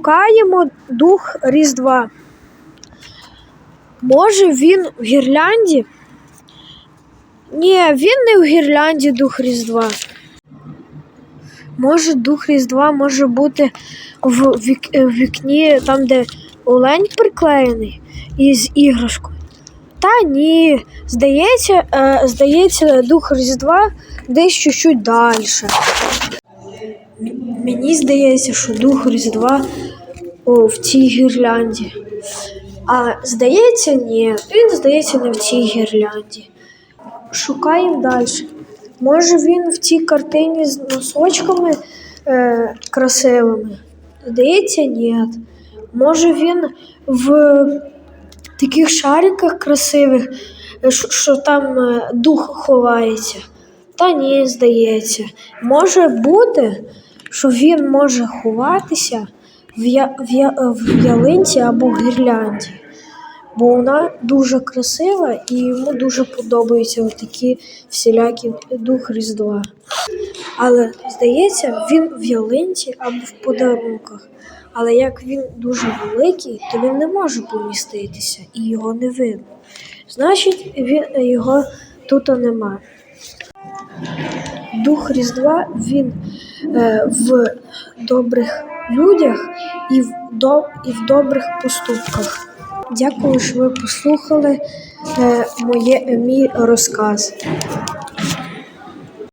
Шукаємо дух Різдва. Може він в гірлянді? Ні, він не в гірлянді дух Різдва. Може, дух Різдва може бути в вік- вікні, там, де олень приклеєний із іграшкою. Та ні, здається, е, здається, дух Різдва десь чуть-чуть далі. Мені здається, що дух Різдва о, в цій гірлянді. А здається, ні. Він здається не в цій гірлянді. Шукаємо далі. Може він в цій картині з носочками е, красивими? Здається, ні. Може він в таких шариках красивих, е, що, там е, дух ховається? Та ні, здається. Може бути, що він може ховатися в, ялинці або гірлянді. Бо вона дуже красива і йому дуже подобаються такі всілякі дух Різдва. Але здається, він в ялинці або в подарунках. Але як він дуже великий, то він не може поміститися і його не видно. Значить, він, його тут нема. Дух Різдва він е, в добрих людях і в, до, і в добрих поступках. Дякую, що ви послухали е, моє, мій розказ.